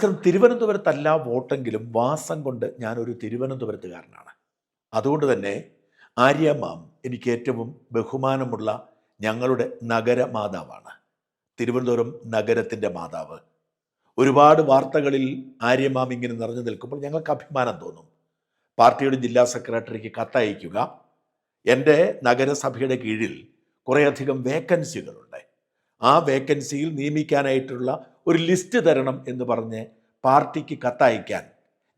കാരണം തിരുവനന്തപുരത്തല്ല വോട്ടെങ്കിലും വാസം കൊണ്ട് ഞാനൊരു തിരുവനന്തപുരത്തുകാരനാണ്. അതുകൊണ്ട് തന്നെ ആര്യമാം എനിക്ക് ഏറ്റവും ബഹുമാനമുള്ള ഞങ്ങളുടെ നഗര നഗരമാതാവാണ് തിരുവനന്തപുരം നഗരത്തിന്റെ മാതാവ്. ഒരുപാട് വാർത്തകളിൽ ആര്യമാം ഇങ്ങനെ നിറഞ്ഞു നിൽക്കുമ്പോൾ ഞങ്ങൾക്ക് അഭിമാനം തോന്നും. പാർട്ടിയുടെ ജില്ലാ സെക്രട്ടറിക്ക് കത്തയക്കുക. എന്റെ നഗരസഭയുടെ കീഴിൽ കുറേയധികം വേക്കൻസികളുണ്ട്. ആ വേക്കൻസിയിൽ നിയമിക്കാനായിട്ടുള്ള ഒരു ലിസ്റ്റ് തരണം എന്ന് പറഞ്ഞ് പാർട്ടിക്ക് കത്തയക്കാൻ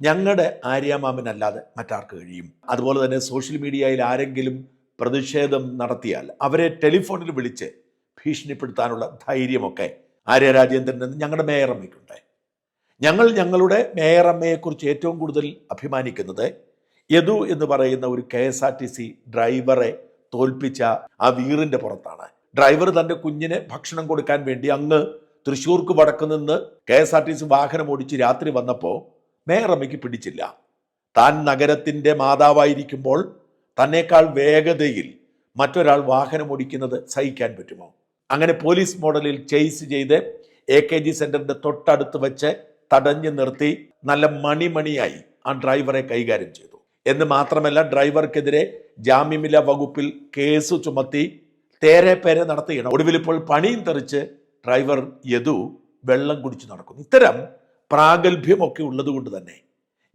ഞങ്ങളുടെ ആര്യാമാമനല്ലാതെ മറ്റാർക്ക് കഴിയും? അതുപോലെ തന്നെ സോഷ്യൽ മീഡിയയിൽ ആരെങ്കിലും പ്രതിഷേധം നടത്തിയാൽ അവരെ ടെലിഫോണിൽ വിളിച്ച് ഭീഷണിപ്പെടുത്താനുള്ള ധൈര്യമൊക്കെ ആര്യ രാജേന്ദ്രൻ എന്ന് ഞങ്ങളുടെ മേയറമ്മയ്ക്കുണ്ട് ഞങ്ങൾ ഞങ്ങളുടെ മേയറമ്മയെക്കുറിച്ച് ഏറ്റവും കൂടുതൽ അഭിമാനിക്കുന്നത് യദു എന്ന് പറയുന്ന ഒരു K S R T C ഡ്രൈവറെ തോൽപ്പിച്ച ആ വീറിന്റെ പുറത്താണ്. ഡ്രൈവർ തന്റെ കുഞ്ഞിന് ഭക്ഷണം കൊടുക്കാൻ വേണ്ടി അങ്ങ് തൃശ്ശൂർക്ക് വടക്ക് നിന്ന് K S R T C വാഹനം ഓടിച്ച് രാത്രി വന്നപ്പോൾ മേയറമ്മയ്ക്ക് പിടിച്ചില്ല. താൻ നഗരത്തിന്റെ മാതാവായിരിക്കുമ്പോൾ തന്നേക്കാൾ വേഗതയിൽ മറ്റൊരാൾ വാഹനം ഓടിക്കുന്നത് സഹിക്കാൻ പറ്റുമോ? അങ്ങനെ പോലീസ് മോഡലിൽ ചെയ്സ് ചെയ്ത് എ കെ ജി സെന്ററിന്റെ തൊട്ടടുത്ത് വെച്ച് തടഞ്ഞു നിർത്തി നല്ല മണിമണിയായി ആ ഡ്രൈവറെ കൈകാര്യം ചെയ്തു. എന്ന് മാത്രമല്ല ഡ്രൈവർക്കെതിരെ ജാമ്യമില്ല വകുപ്പിൽ കേസ് ചുമത്തി തേരെ പേരെ നടത്തുകയാണ് ഒടുവിൽ ഇപ്പോൾ പണിയും തെറിച്ച് ഡ്രൈവർ യദു വെള്ളം കുടിച്ച് നടക്കുന്നു. ഇത്തരം പ്രാഗൽഭ്യമൊക്കെ ഉള്ളതുകൊണ്ട് തന്നെ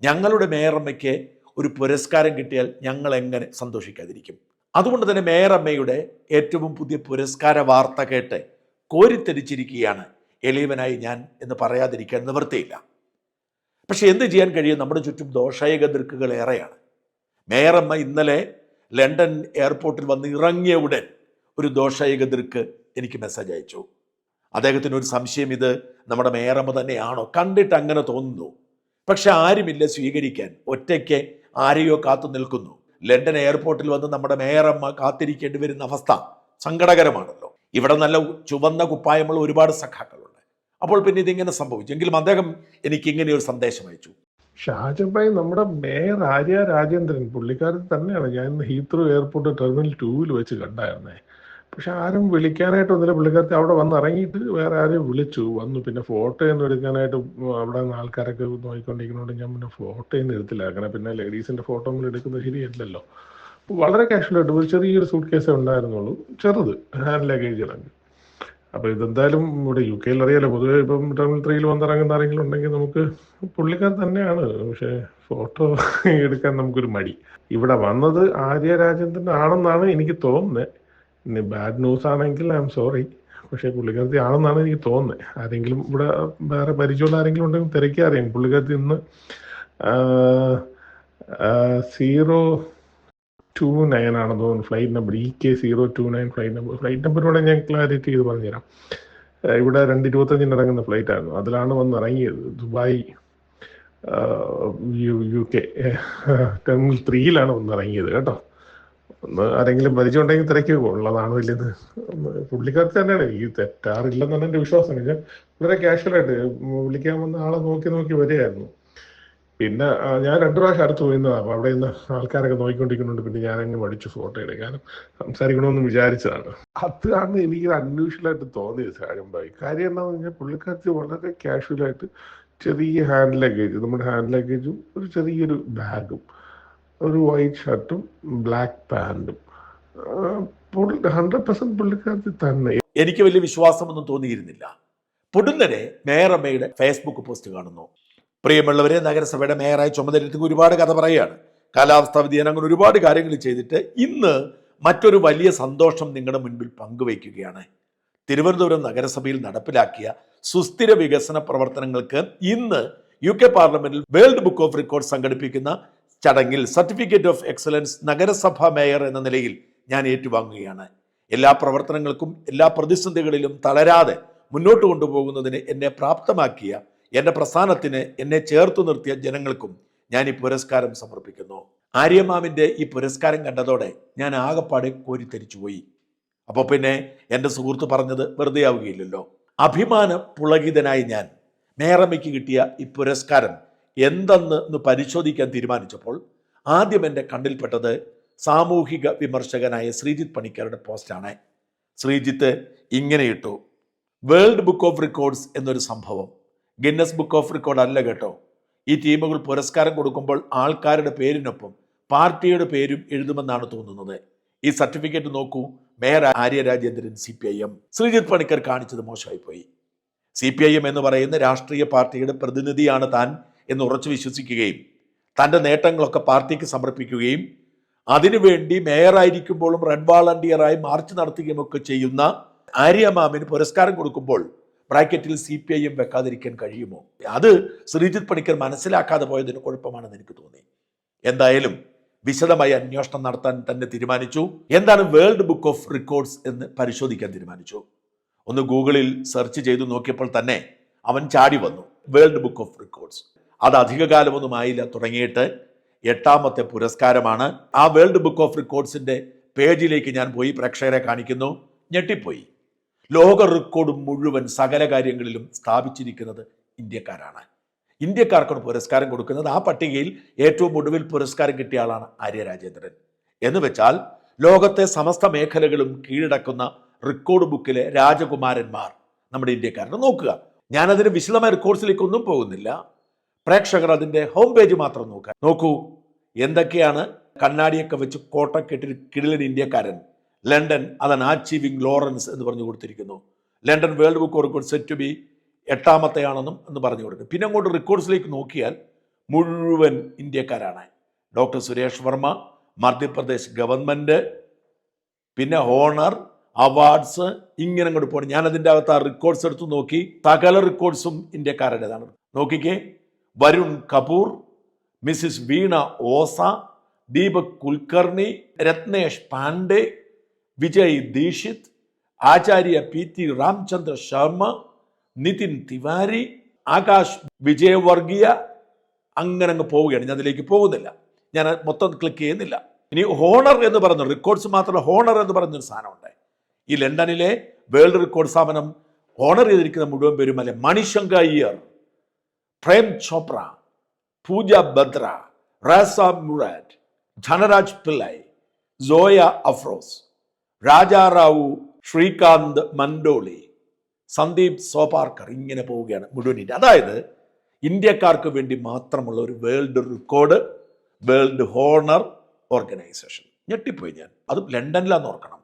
ഞങ്ങളുടെ മേയറമ്മയ്ക്ക് ഒരു പുരസ്കാരം കിട്ടിയാൽ ഞങ്ങൾ എങ്ങനെ സന്തോഷിക്കാതിരിക്കും? അതുകൊണ്ട് തന്നെ മേയറമ്മയുടെ ഏറ്റവും പുതിയ പുരസ്കാര വാർത്ത കേട്ട് കോരിത്തെരിച്ചിരിക്കുകയാണ് എളിയവനായി ഞാൻ എന്ന് പറയാതിരിക്കാൻ നിവൃത്തിയില്ല. പക്ഷെ എന്ത് ചെയ്യാൻ കഴിയും? നമ്മുടെ ചുറ്റും ദോഷായക ദൃക്കുകൾ ഏറെയാണ്. മേയറമ്മ ഇന്നലെ ലണ്ടൻ എയർപോർട്ടിൽ വന്ന് ഇറങ്ങിയ ഉടൻ ഒരു ദോഷായക ദൃക്ക് എനിക്ക് മെസ്സേജ് അയച്ചു. അദ്ദേഹത്തിന് ഒരു സംശയം ഇത് നമ്മുടെ മേറമ്മ തന്നെയാണോ? കണ്ടിട്ട് അങ്ങനെ തോന്നുന്നു. പക്ഷെ ആരുമില്ല സ്വീകരിക്കാൻ. ഒറ്റയ്ക്ക് ആരെയോ കാത്തു നിൽക്കുന്നു. ലണ്ടൻ എയർപോർട്ടിൽ വന്ന് നമ്മുടെ മേയറമ്മ കാത്തിരിക്കേണ്ടി വരുന്ന അവസ്ഥ സങ്കടകരമാണല്ലോ. ഇവിടെ നല്ല ചുവന്ന കുപ്പായമുള്ള ഒരുപാട് സഖാക്കളുണ്ട്. അപ്പോൾ പിന്നെ ഇതിങ്ങനെ സംഭവിച്ചു. എങ്കിലും അദ്ദേഹം എനിക്ക് ഇങ്ങനെ ഒരു സന്ദേശം അയച്ചു. ഷാജഭായ് നമ്മുടെ മേയർ ആര്യ രാജേന്ദ്രൻ പുള്ളിക്കാരൻ തന്നെയാണ് ഞാൻ ഹീത്രൂ എയർപോർട്ട് ടെർമിനൽ ടൂവിൽ വെച്ച് കണ്ടായിരുന്നേ. പക്ഷെ ആരും വിളിക്കാനായിട്ട് ഒന്നില്ല പുള്ളിക്കാരത്തി അവിടെ വന്ന് ഇറങ്ങിയിട്ട് വേറെ ആരും വിളിച്ചു. വന്നു. പിന്നെ ഫോട്ടോ ഒന്നും എടുക്കാനായിട്ട് അവിടെ നിന്ന് ആൾക്കാരൊക്കെ നോക്കിക്കൊണ്ടിരിക്കുന്നതുകൊണ്ട് ഞാൻ പിന്നെ ഫോട്ടോ ഒന്നും എടുത്തില്ല. അങ്ങനെ പിന്നെ ലേഡീസിന്റെ ഫോട്ടോ ഒന്നും എടുക്കുന്നത് ശരിയല്ലല്ലോ. വളരെ കാഷ്വലായിട്ട് ഒരു ചെറിയൊരു സൂട്ട് കേസേ ഉണ്ടായിരുന്നുള്ളൂ. ചെറുത്. ഹാൻഡ് ലഗേജ് ഇറങ്ങി. അപ്പൊ ഇതെന്തായാലും ഇവിടെ യു കെയിൽ അറിയാലോ. പൊതുവെ ഇപ്പം ടെർമിനൽ ത്രീയിൽ വന്നിറങ്ങുന്ന ആരെങ്കിലും ഉണ്ടെങ്കിൽ നമുക്ക് പുള്ളിക്കാർ തന്നെയാണ്. പക്ഷെ ഫോട്ടോ എടുക്കാൻ നമുക്കൊരു മടി. ഇവിടെ വന്നത് ആര്യ രാജേന്ദ്രൻ ആണെന്നാണ് എനിക്ക് തോന്നുന്നത്. ഇനി ബാഡ് ന്യൂസ് ആണെങ്കിൽ ഐ എം സോറി പക്ഷേ പുള്ളിക്കാരത്തി ആണെന്നാണ് എനിക്ക് തോന്നുന്നത് ആരെങ്കിലും ഇവിടെ വേറെ പരിചയമുള്ള ആരെങ്കിലും ഉണ്ടെങ്കിൽ തിരക്കി അറിയാം. പുള്ളിക്കാരത്തി ഇന്ന് സീറോ ടു നയൻ ആണെന്ന് തോന്നുന്നു. Flight number E K zero two nine flight number flight നമ്പറിലൂടെ ഞാൻ ക്ലാരിറ്റി ചെയ്ത് പറഞ്ഞുതരാം. ഇവിടെ രണ്ട് ഇരുപത്തഞ്ചിന് ഇറങ്ങുന്ന ഫ്ലൈറ്റ് ആയിരുന്നു. അതിലാണ് വന്ന് ഇറങ്ങിയത്. Dubai U U K terminal ത്രീയിലാണ് വന്ന് ഇറങ്ങിയത് കേട്ടോ. ഒന്ന് ആരെങ്കിലും മരിച്ചുണ്ടെങ്കിൽ തിരക്കി ഉള്ളതാണോ ഇല്ലെന്ന് പുള്ളിക്കാർക്ക് തന്നെയാണ്. ഈ തെറ്റാറില്ലെന്നാണ് എന്റെ വിശ്വാസം. ഞാൻ വളരെ കാഷ്വലായിട്ട് വിളിക്കാൻ വന്ന ആളെ നോക്കി നോക്കി വരികയായിരുന്നു. പിന്നെ ഞാൻ രണ്ടു പ്രാവശ്യം അടുത്ത് പോയിരുന്നതാണ് അപ്പൊ അവിടെ നിന്ന് ആൾക്കാരൊക്കെ നോക്കിക്കൊണ്ടിരിക്കുന്നുണ്ട്. പിന്നെ ഞാൻ അങ്ങ് മടിച്ചു ഫോട്ടോ എടുക്കാനും സംസാരിക്കണമെന്ന് വിചാരിച്ചതാണ്. അതാണ് എനിക്ക് അന്വേഷണമായിട്ട് തോന്നിയത് സാഴമ്പായി കാര്യം എന്താണെന്ന് പറഞ്ഞാൽ പുള്ളിക്കാരത്തി വളരെ കാഷ്വലായിട്ട് ചെറിയ ഹാൻഡ് ലഗേജ് നമ്മുടെ ഹാൻഡ് ലഗേജും ഒരു ചെറിയൊരു ബാഗും ഒരു വൈറ്റ് ഷർട്ടും ബ്ലാക്ക് പാന്റും ഹൺഡ്രഡ് പെർസെന്റ് പുള്ളിക്കാരത്തി തന്നെ. എനിക്ക് വലിയ വിശ്വാസമൊന്നും തോന്നിയിരുന്നില്ല. പൊടുന്നനെ മേയറമ്മയുടെ ഫേസ്ബുക്ക് പോസ്റ്റ് കാണുന്നു. പ്രിയമുള്ളവരെ നഗരസഭയുടെ മേയറായി ചുമതലയെടുത്ത് ഒരുപാട് കഥ പറയുകയാണ്. കാലാവസ്ഥാ വ്യതിയാനം അങ്ങനെ ഒരുപാട് കാര്യങ്ങൾ ചെയ്തിട്ട് ഇന്ന് മറ്റൊരു വലിയ സന്തോഷം നിങ്ങളുടെ മുൻപിൽ പങ്കുവയ്ക്കുകയാണ്. തിരുവനന്തപുരം നഗരസഭയിൽ നടപ്പിലാക്കിയ സുസ്ഥിര വികസന പ്രവർത്തനങ്ങൾക്ക് ഇന്ന് യു കെ പാർലമെന്റിൽ വേൾഡ് ബുക്ക് ഓഫ് റെക്കോർഡ് സംഘടിപ്പിക്കുന്ന ചടങ്ങിൽ സർട്ടിഫിക്കറ്റ് ഓഫ് എക്സലൻസ് നഗരസഭാ മേയർ എന്ന നിലയിൽ ഞാൻ ഏറ്റുവാങ്ങുകയാണ്. എല്ലാ പ്രവർത്തനങ്ങൾക്കും എല്ലാ പ്രതിസന്ധികളിലും തളരാതെ മുന്നോട്ട് കൊണ്ടുപോകുന്നതിന് എന്നെ പ്രാപ്തമാക്കിയ എന്റെ പ്രസ്ഥാനത്തിന് എന്നെ ചേർത്തു നിർത്തിയ ജനങ്ങൾക്കും ഞാൻ ഈ പുരസ്കാരം സമർപ്പിക്കുന്നു. ആര്യമാമിന്റെ ഈ പുരസ്കാരം കണ്ടതോടെ ഞാൻ ആകപ്പാടെ കോരിത്തരിച്ചുപോയി അപ്പോൾ പിന്നെ എന്റെ സുഹൃത്ത് പറഞ്ഞത് വെറുതെ ആവുകയില്ലല്ലോ. അഭിമാന പുളകിതനായി ഞാൻ മേറമ്മയ്ക്ക് കിട്ടിയ ഈ പുരസ്കാരം എന്തെന്ന് ഒന്ന് പരിശോധിക്കാൻ തീരുമാനിച്ചപ്പോൾ ആദ്യം എന്റെ കണ്ണിൽപ്പെട്ടത് സാമൂഹിക വിമർശകനായ ശ്രീജിത്ത് പണിക്കരുടെ പോസ്റ്റാണ്. ശ്രീജിത്ത് ഇങ്ങനെ ഇട്ടു വേൾഡ് ബുക്ക് ഓഫ് റെക്കോർഡ്സ് എന്നൊരു സംഭവം. ഗിന്നസ് ബുക്ക് ഓഫ് റെക്കോർഡ് അല്ല കേട്ടോ. ഈ ടീമുകൾ പുരസ്കാരം കൊടുക്കുമ്പോൾ ആൾക്കാരുടെ പേരിനൊപ്പം പാർട്ടിയുടെ പേരും എഴുതുമെന്നാണ് തോന്നുന്നത്. ഈ സർട്ടിഫിക്കറ്റ് നോക്കൂ mayor Arya Rajendran C P I M. Sreejith Panicker കാണിച്ചത് മോശമായി പോയി സി പി ഐ എം എന്ന് പറയുന്ന രാഷ്ട്രീയ പാർട്ടിയുടെ പ്രതിനിധിയാണ് താൻ എന്ന് ഉറച്ചു വിശ്വസിക്കുകയും തന്റെ നേട്ടങ്ങളൊക്കെ പാർട്ടിക്ക് സമർപ്പിക്കുകയും അതിനുവേണ്ടി മേയറായിരിക്കുമ്പോഴും റെഡ് വാളണ്ടിയറായി മാർച്ച് നടത്തുകയും ഒക്കെ ചെയ്യുന്ന ആര്യമാമിന് പുരസ്കാരം കൊടുക്കുമ്പോൾ ബ്രാക്കറ്റിൽ സി പി ഐ എം വെക്കാതിരിക്കാൻ കഴിയുമോ? അത് ശ്രീജിത്ത് പണിക്കർ മനസ്സിലാക്കാതെ പോയതിന് കുഴപ്പമാണെന്ന് എനിക്ക് തോന്നി. എന്തായാലും വിശദമായി അന്വേഷണം നടത്താൻ തന്നെ തീരുമാനിച്ചു. എന്താണ് വേൾഡ് ബുക്ക് ഓഫ് റെക്കോർഡ്സ് എന്ന് പരിശോധിക്കാൻ തീരുമാനിച്ചു. ഒന്ന് ഗൂഗിളിൽ സെർച്ച് ചെയ്തു നോക്കിയപ്പോൾ തന്നെ അവൻ ചാടി വന്നു. World book of records. അത് അധികകാലമൊന്നും ആയില്ല. തുടങ്ങിയിട്ട് എട്ടാമത്തെ പുരസ്കാരമാണ്. ആ വേൾഡ് ബുക്ക് ഓഫ് റെക്കോർഡ്സിന്റെ പേജിലേക്ക് ഞാൻ പോയി പ്രേക്ഷകരെ കാണിക്കുന്നു. ഞെട്ടിപ്പോയി. ലോക റെക്കോർഡ് മുഴുവൻ സകല കാര്യങ്ങളിലും സ്ഥാപിച്ചിരിക്കുന്നത് ഇന്ത്യക്കാരാണ്. ഇന്ത്യക്കാർക്കാണ് പുരസ്കാരം കൊടുക്കുന്നത്. ആ പട്ടികയിൽ ഏറ്റവും ഒടുവിൽ പുരസ്കാരം കിട്ടിയ ആളാണ് ആര്യ രാജേന്ദ്രൻ എന്ന് വെച്ചാൽ ലോകത്തെ സമസ്ത മേഖലകളും കീഴടക്കുന്ന റെക്കോർഡ് ബുക്കിലെ രാജകുമാരന്മാർ നമ്മുടെ ഇന്ത്യക്കാരനെ നോക്കുക. ഞാനതിന് വിശദമായ റെക്കോർഡ്സിലേക്കൊന്നും പോകുന്നില്ല. പ്രേക്ഷകർ അതിന്റെ ഹോം പേജ് മാത്രം നോക്കുക. നോക്കൂ എന്തൊക്കെയാണ് കണ്ണാടിയൊക്കെ വെച്ച് കോട്ട കിടിലൻ ഇന്ത്യക്കാരൻ. ലണ്ടൻ അതാണ് അച്ചീവിംഗ് ലോറൻസ് എന്ന് പറഞ്ഞു കൊടുത്തിരിക്കുന്നു. London world book record set to be എട്ടാമത്തെയാണെന്നും എന്ന് പറഞ്ഞു കൊടുക്കും പിന്നെ അങ്ങോട്ട് റെക്കോർഡ്സിലേക്ക് നോക്കിയാൽ മുഴുവൻ ഇന്ത്യക്കാരാണ്. ഡോക്ടർ സുരേഷ് വർമ്മ മധ്യപ്രദേശ് ഗവൺമെന്റ് പിന്നെ ഹോണർ അവാർഡ്സ് ഇങ്ങനെ അങ്ങോട്ട് പോകണം. ഞാൻ അതിന്റെ അകത്ത് ആ റെക്കോർഡ്സ് എടുത്ത് നോക്കി സകല റെക്കോർഡ്സും ഇന്ത്യക്കാരുടേതാണ്. നോക്കിക്കേ Varun Kapoor Mrs Veena Oza Deepak Kulkarni Ratnesh Pandey Vijay Dixit Acharya P T Ramchandra Sharma Nitin Tiwari Akash Vijayvargiya. അങ്ങനെ അങ്ങ് പോവുകയാണ്. ഞാൻ അതിലേക്ക് പോകുന്നില്ല. ഞാൻ മൊത്തം ക്ലിക്ക് ചെയ്യുന്നില്ല. ഇനി ഹോണർ എന്ന് പറഞ്ഞ റെക്കോർഡ്സ് മാത്രമല്ല ഹോണർ എന്ന് പറയുന്നൊരു സാധനമുണ്ട്. ഈ ലണ്ടനിലെ വേൾഡ് റെക്കോർഡ് സ്ഥാപനം ഹോണർ ചെയ്തിരിക്കുന്ന മുഴുവൻ പേരും അല്ലെ മണിശങ്ക അയ്യർ. പ്രേം ചോപ്ര പൂജ ബദ്ര റാസ മുറാറ്റ് ധനരാജ് പിള്ളൈ സോയ അഫ്രോസ് രാജാറാവു ശ്രീകാന്ത് മൻഡോളി സന്ദീപ് സോപാർക്കർ ഇങ്ങനെ പോവുകയാണ് മുഴുവൻ ഇന്ത്യ അതായത് ഇന്ത്യക്കാർക്ക് വേണ്ടി മാത്രമുള്ള ഒരു world record world honour organisation ഞെട്ടിപ്പോയി ഞാൻ. അത് ലണ്ടനിലാന്ന് ഓർക്കണം.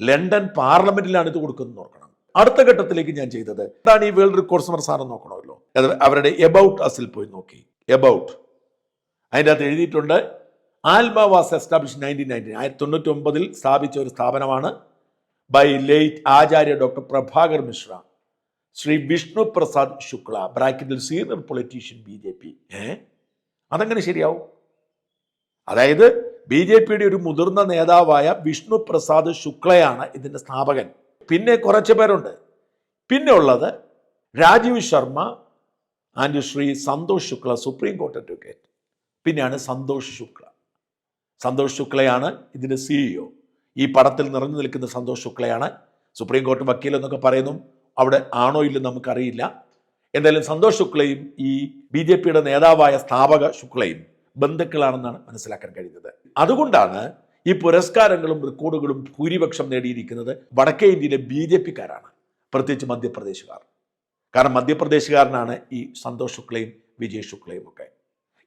ലണ്ടൻ പാർലമെന്റിലാണ് ഇത് കൊടുക്കുന്നത് ഓർക്കണം. അടുത്ത ഘട്ടത്തിലേക്ക് ഞാൻ ചെയ്തത് എന്താണ് ഈ വേൾഡ് റെക്കോർഡ്സ് സാധനം നോക്കണമല്ലോ. അവരുടെ എബൌട്ട് അസിൽ പോയി നോക്കി. എബൌട്ട് അതിന്റെ അകത്ത് എഴുതിയിട്ടുണ്ട് Alma was establish nineteen nineteen ആയിരത്തി തൊണ്ണൂറ്റി ഒമ്പതിൽ സ്ഥാപിച്ച ഒരു സ്ഥാപനമാണ് by late Acharya doctor Prabhakar Mishra. Shri Vishnu Prasad Shukla ബ്രാക്കറ്റിൽ senior politician B J P ഏ? അതങ്ങനെ ശരിയാവും. അതായത് ബി ജെ പിയുടെ ഒരു മുതിർന്ന നേതാവായ വിഷ്ണു പ്രസാദ് ശുക്ലയാണ് ഇതിന്റെ സ്ഥാപകൻ. പിന്നെ കുറച്ച് പേരുണ്ട്. പിന്നെ ഉള്ളത് Rajeev Sharma and Shri Santosh Shukla supreme court advocate പിന്നെയാണ് സന്തോഷ് ശുക്ല. സന്തോഷ് ശുക്ലയാണ് ഇതിന്റെ സിഇഒ ഈ പടത്തിൽ നിറഞ്ഞു നിൽക്കുന്ന സന്തോഷ് ശുക്ലയാണ് സുപ്രീം കോർട്ട് വക്കീൽ എന്നൊക്കെ പറയുന്നു. അവിടെ ആണോ ഇല്ലെന്ന് നമുക്കറിയില്ല. എന്തായാലും സന്തോഷ് ശുക്ലയും ഈ ബി ജെ പിയുടെ നേതാവായ സ്ഥാപക ശുക്ലയും ബന്ധുക്കളാണെന്നാണ് മനസ്സിലാക്കാൻ കഴിയുന്നത്. അതുകൊണ്ടാണ് ഈ പുരസ്കാരങ്ങളും റെക്കോർഡുകളും ഭൂരിപക്ഷം നേടിയിരിക്കുന്നത് വടക്കേ ഇന്ത്യയിലെ ബി ജെ പിക്കാരാണ്. പ്രത്യേകിച്ച് മധ്യപ്രദേശുകാർ. കാരണം മധ്യപ്രദേശുകാരനാണ് ഈ സന്തോഷ് ശുക്ലയും വിജയ് ശുക്ലയും ഒക്കെ.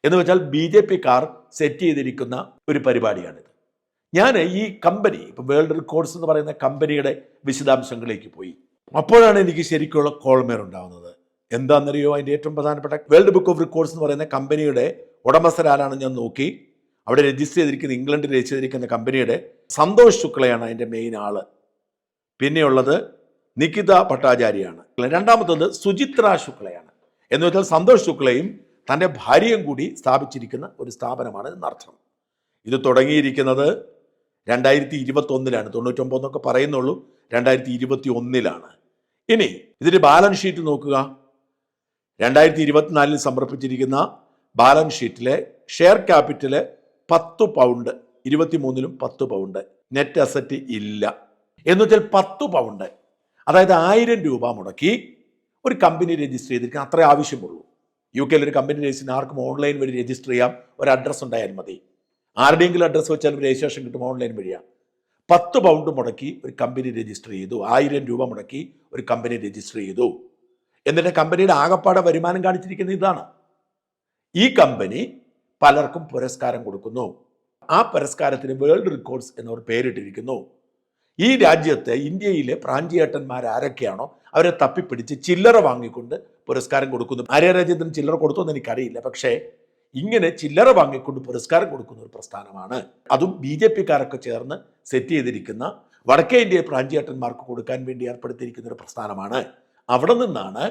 എന്ന് വെച്ചാൽ ബി ജെ പിക്കാർ സെറ്റ് ചെയ്തിരിക്കുന്ന ഒരു പരിപാടിയാണിത്. ഞാൻ ഈ കമ്പനി ഇപ്പം വേൾഡ് റെക്കോർഡ്സ് എന്ന് പറയുന്ന കമ്പനിയുടെ വിശദാംശങ്ങളിലേക്ക് പോയി. അപ്പോഴാണ് എനിക്ക് ശരിക്കുള്ള കോൾമേർ ഉണ്ടാകുന്നത് എന്താണെന്നറിയോ അതിന്റെ ഏറ്റവും പ്രധാനപ്പെട്ട വേൾഡ് ബുക്ക് ഓഫ് റെക്കോർഡ്സ് എന്ന് പറയുന്ന കമ്പനിയുടെ ഉടമസ്ഥരാലാണ് ഞാൻ നോക്കി. അവിടെ രജിസ്റ്റർ ചെയ്തിരിക്കുന്ന ഇംഗ്ലണ്ടിൽ രജിസ്റ്റർ ചെയ്തിരിക്കുന്ന കമ്പനിയുടെ സന്തോഷ് ശുക്ലയാണ് അതിന്റെ മെയിൻ ആൾ. പിന്നെയുള്ളത് നികിത ഭട്ടാചാര്യാണ്. രണ്ടാമത്തത് സുചിത്ര ശുക്ലയാണ്. എന്ന് വെച്ചാൽ സന്തോഷ് ശുക്ലയും തന്റെ ഭാര്യയും കൂടി സ്ഥാപിച്ചിരിക്കുന്ന ഒരു സ്ഥാപനമാണ് എന്നർത്ഥം ഇത് തുടങ്ങിയിരിക്കുന്നത് രണ്ടായിരത്തി ഇരുപത്തി ഒന്നിലാണ് തൊണ്ണൂറ്റൊമ്പതെന്നൊക്കെ പറയുന്നുള്ളൂ രണ്ടായിരത്തി ഇരുപത്തി ഒന്നിലാണ് ഇനി ഇതിന്റെ ബാലൻസ് ഷീറ്റ് നോക്കുക. രണ്ടായിരത്തി ഇരുപത്തിനാലിൽ സമർപ്പിച്ചിരിക്കുന്ന ബാലൻസ് ഷീറ്റിലെ ഷെയർ ക്യാപിറ്റൽ പത്ത് പൗണ്ട് ഇരുപത്തിമൂന്നിലും പത്ത് പൗണ്ട് നെറ്റ് അസറ്റ് ഇല്ല. എന്നുവെച്ചാൽ പത്ത് പൗണ്ട് അതായത് ആയിരം രൂപ മുടക്കി ഒരു കമ്പനി രജിസ്റ്റർ ചെയ്തിരിക്കാൻ അത്രേ ആവശ്യമുള്ളൂ. യു കെയിൽ ഒരു കമ്പനി രജിസ്റ്റർ ആർക്കും ഓൺലൈൻ വഴി രജിസ്റ്റർ ചെയ്യാം. ഒരു അഡ്രസ്സ് ഉണ്ടായാൽ മതി. ആരുടെയെങ്കിലും അഡ്രസ്സ് വെച്ചാലും രജിസ്ട്രേഷൻ കിട്ടും ഓൺലൈൻ വഴിയാണ് പത്ത് പൗണ്ട് മുടക്കി ഒരു കമ്പനി രജിസ്റ്റർ ചെയ്തു. ആയിരം രൂപ മുടക്കി ഒരു കമ്പനി രജിസ്റ്റർ ചെയ്തു. എന്നിട്ട് കമ്പനിയുടെ ആകപ്പാടെ വരുമാനം കാണിച്ചിരിക്കുന്ന ഇതാണ്. ഈ കമ്പനി പലർക്കും പുരസ്കാരം കൊടുക്കുന്നു. ആ പുരസ്കാരത്തിന് വേൾഡ് റെക്കോർഡ്സ് എന്നവർ പേരിട്ടിരിക്കുന്നു. ഈ രാജ്യത്തെ ഇന്ത്യയിലെ പ്രാഞ്ചിയേട്ടന്മാർ ആരൊക്കെയാണോ അവരെ തപ്പിപ്പിടിച്ച് ചില്ലറ വാങ്ങിക്കൊണ്ട് പുരസ്കാരം കൊടുക്കുന്നു. ആര്യ രാജ്യത്തിന് ചില്ലറ കൊടുത്തു എന്ന് എനിക്കറിയില്ല. പക്ഷേ ഇങ്ങനെ ചില്ലറ വാങ്ങിക്കൊണ്ട് പുരസ്കാരം കൊടുക്കുന്ന ഒരു പ്രസ്ഥാനമാണ്. അതും ബി ജെ പിക്കാരൊക്കെ ചേർന്ന് സെറ്റ് ചെയ്തിരിക്കുന്ന വടക്കേ ഇന്ത്യയെ പ്രാഞ്ചിയേട്ടന്മാർക്ക് കൊടുക്കാൻ വേണ്ടി ഏർപ്പെടുത്തിയിരിക്കുന്ന ഒരു പ്രസ്ഥാനമാണ്. അവിടെ നിന്നാണ്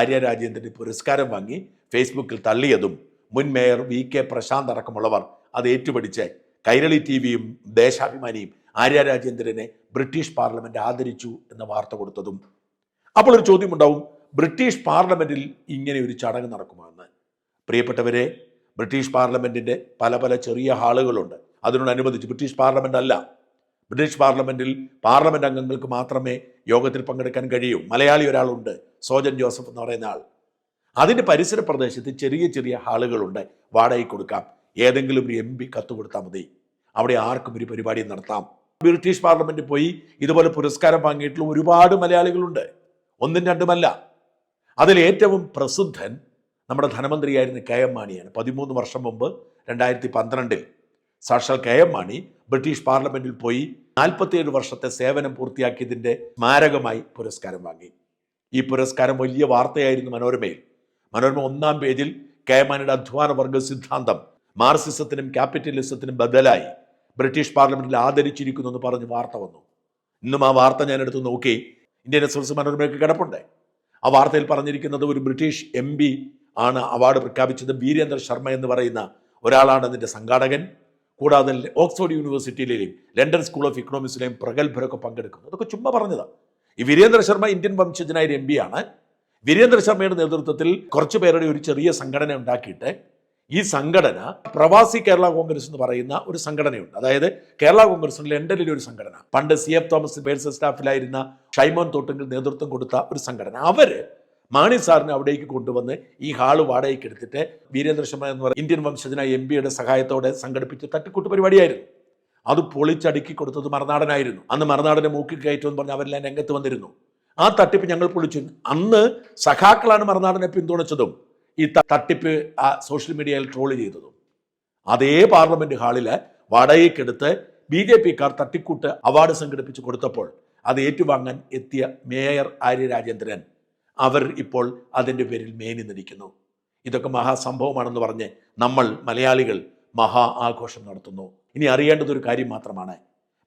ആര്യ രാജേന്ദ്രന് പുരസ്കാരം വാങ്ങി ഫേസ്ബുക്കിൽ തള്ളിയതും മുൻ മേയർ വി കെ പ്രശാന്ത് അടക്കമുള്ളവർ അത് ഏറ്റുപിടിച്ച് കൈരളി ടി വിയും ദേശാഭിമാനിയും ആര്യ രാജേന്ദ്രനെ ബ്രിട്ടീഷ് പാർലമെന്റ് ആദരിച്ചു എന്ന വാർത്ത കൊടുത്തതും. അപ്പോൾ ഒരു ചോദ്യമുണ്ടാവും ബ്രിട്ടീഷ് പാർലമെന്റിൽ ഇങ്ങനെ ഒരു ചടങ്ങ് നടക്കുമെന്ന് പ്രിയപ്പെട്ടവരെ ബ്രിട്ടീഷ് പാർലമെന്റിന്റെ പല പല ചെറിയ ഹാളുകളുണ്ട്. അതിനോടനുബന്ധിച്ച് ബ്രിട്ടീഷ് പാർലമെന്റ് അല്ല. ബ്രിട്ടീഷ് പാർലമെന്റിൽ പാർലമെന്റ് അംഗങ്ങൾക്ക് മാത്രമേ യോഗത്തിൽ പങ്കെടുക്കാൻ കഴിയൂ. മലയാളി ഒരാളുണ്ട് സോജൻ ജോസഫ് എന്ന് പറയുന്ന ആൾ. അതിന്റെ പരിസര പ്രദേശത്ത് ചെറിയ ചെറിയ ഹാളുകളുണ്ട്. വാടകയ്ക്ക് കൊടുക്കാം. ഏതെങ്കിലും ഒരു എം പി കത്ത് കൊടുത്താൽ മതി. അവിടെ ആർക്കും ഒരു പരിപാടി നടത്താം. ബ്രിട്ടീഷ് പാർലമെന്റിൽ പോയി ഇതുപോലെ പുരസ്കാരം വാങ്ങിയിട്ടുള്ള ഒരുപാട് മലയാളികളുണ്ട്. ഒന്നും രണ്ടുമല്ല. അതിൽ ഏറ്റവും പ്രസിദ്ധൻ നമ്മുടെ ധനമന്ത്രിയായിരുന്ന കെ എം മാണിയാണ്. പതിമൂന്ന് വർഷം മുമ്പ് രണ്ടായിരത്തി പന്ത്രണ്ടിൽ സാക്ഷാൽ കെ എം മാണി ബ്രിട്ടീഷ് പാർലമെന്റിൽ പോയി നാൽപ്പത്തിയേഴ് വർഷത്തെ സേവനം പൂർത്തിയാക്കിയതിന്റെ സ്മാരകമായി പുരസ്കാരം വാങ്ങി. ഈ പുരസ്കാരം വലിയ വാർത്തയായിരുന്നു മനോരമയിൽ. മനോരമ ഒന്നാം പേജിൽ കെ മാണിയുടെ അധ്വാന വർഗ സിദ്ധാന്തം മാർസിസത്തിനും ക്യാപിറ്റലിസത്തിനും ബദലായി. ബ്രിട്ടീഷ് പാർലമെന്റിൽ ആദരിച്ചിരിക്കുന്നു എന്ന് പറഞ്ഞ് വാർത്ത വന്നു. ഇന്നും ആ വാർത്ത ഞാൻ എടുത്തു നോക്കി. ഇന്ത്യൻ എക്സ്പ്രസ് മനോരമയ്ക്ക് കിടപ്പുണ്ട്. ആ വാർത്തയിൽ പറഞ്ഞിരിക്കുന്നത് ഒരു ബ്രിട്ടീഷ് എം പി ആണ് അവാർഡ് പ്രഖ്യാപിച്ചത് വീരേന്ദ്ര ശർമ്മ എന്ന് പറയുന്ന ഒരാളാണ് അതിന്റെ സംഘാടകൻ. കൂടാതെ ഓക്സ്ഫോർഡ് യൂണിവേഴ്സിറ്റിയിലെയും ലണ്ടൻ സ്കൂൾ ഓഫ് ഇക്കണോമിക്സിലെയും പ്രഗത്ഭരൊക്കെ പങ്കെടുക്കുന്നു. അതൊക്കെ ചുമ്മാ പറഞ്ഞതാണ് ഈ വീരേന്ദ്ര ശർമ്മ ഇന്ത്യൻ വംശജനായ എം പി ആണ്. വീരേന്ദ്ര ശർമ്മയുടെ നേതൃത്വത്തിൽ കുറച്ച് പേരുടെ ഒരു ചെറിയ സംഘടന ഉണ്ടാക്കിയിട്ട് ഈ സംഘടന പ്രവാസി കേരള കോൺഗ്രസ് എന്ന് പറയുന്ന ഒരു സംഘടനയുണ്ട്. അതായത് കേരള കോൺഗ്രസ് ലണ്ടനിലെ ഒരു സംഘടന. പണ്ട് സി എഫ് തോമസ് പേഴ്സൺ സ്റ്റാഫിലായിരുന്ന ഷൈമോൻ തോട്ടുങ്കിൽ നേതൃത്വം കൊടുത്ത ഒരു സംഘടന. അവർ മാണി സാറിനെ അവിടേക്ക് കൊണ്ടുവന്ന് ഈ ഹാൾ വാടകയ്ക്ക് എടുത്തിട്ട് വീരേന്ദ്ര ശർമ്മ എന്ന് പറയുന്ന ഇന്ത്യൻ വംശജനായ എം പിയുടെ സഹായത്തോടെ സംഘടിപ്പിച്ച തട്ടിക്കൂട്ട് പരിപാടിയായിരുന്നു. അത് പൊളിച്ചടുക്കി കൊടുത്തത് മറുനാടനായിരുന്നു. അന്ന് മറുനാടനെ മൂക്കി കയറ്റുമെന്ന് പറഞ്ഞ് അവരെല്ലാം രംഗത്ത് വന്നിരുന്നു. ആ തട്ടിപ്പ് ഞങ്ങൾ പൊളിച്ചു. അന്ന് സഖാക്കളാണ് മറുനാടനെ പിന്തുണച്ചതും. ഈ തട്ടിപ്പ് ആ സോഷ്യൽ മീഡിയയിൽ ട്രോൾ ചെയ്തതും. അതേ പാർലമെന്റ് ഹാളിൽ വടയേക്കെടുത്ത് ബി ജെ പിക്കാർ തട്ടിക്കൂട്ട് അവാർഡ് സംഘടിപ്പിച്ച് കൊടുത്തപ്പോൾ അത് ഏറ്റുവാങ്ങാൻ എത്തിയ മേയർ ആര്യ രാജേന്ദ്രൻ അവർ ഇപ്പോൾ അതിന്റെ പേരിൽ മേനി നിൽക്കുന്നു ഇതൊക്കെ മഹാസംഭവമാണെന്ന് പറഞ്ഞ് നമ്മൾ മലയാളികൾ മഹാ ആഘോഷം നടത്തുന്നു. ഇനി അറിയേണ്ടത് ഒരു കാര്യം മാത്രമാണ്.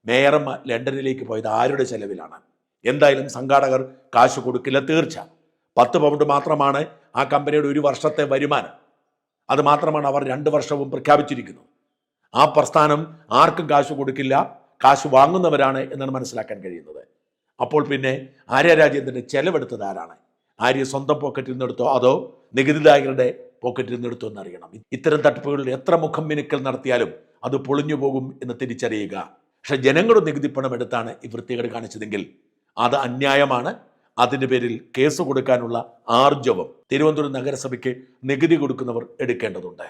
മേയറമ്മ ലണ്ടനിലേക്ക് പോയത് ആരുടെ ചെലവിലാണ്? എന്തായാലും സംഘാടകർ കാശ് കൊടുക്കില്ല തീർച്ച പത്ത് പൗണ്ട് മാത്രമാണ് ആ കമ്പനിയുടെ ഒരു വർഷത്തെ വരുമാനം. അത് മാത്രമാണ് അവർ രണ്ട് വർഷവും പ്രഖ്യാപിച്ചിരിക്കുന്നത് ആ പ്രസ്ഥാനം ആർക്കും കാശ് കൊടുക്കില്ല കാശ് വാങ്ങുന്നവരാണ് എന്നാണ് മനസ്സിലാക്കാൻ കഴിയുന്നത്. അപ്പോൾ പിന്നെ ആര്യ രാജേന്ദ്രന്റെ ചെലവെടുത്തത് ആരാണ്? ആര്യ സ്വന്തം പോക്കറ്റിൽ നിന്നെടുത്തോ അതോ നികുതിദായകരുടെ പോക്കറ്റിൽ നിന്നെടുത്തോ എന്നറിയണം ഇത്തരം തട്ടിപ്പുകളിൽ എത്ര മുഖം മിനുക്കൽ നടത്തിയാലും അത് പൊളിഞ്ഞു പോകും എന്ന് തിരിച്ചറിയുക. പക്ഷെ ജനങ്ങളുടെ നികുതി പണം എടുത്താണ് ഈ വൃത്തികേട് കാണിച്ചതെങ്കിൽ അത് അന്യായമാണ്. അതിന്റെ പേരിൽ കേസ് കൊടുക്കാനുള്ള ആർജവം തിരുവനന്തപുരം നഗരസഭയ്ക്ക് നികുതി കൊടുക്കുന്നവർ എടുക്കേണ്ടതുണ്ട്.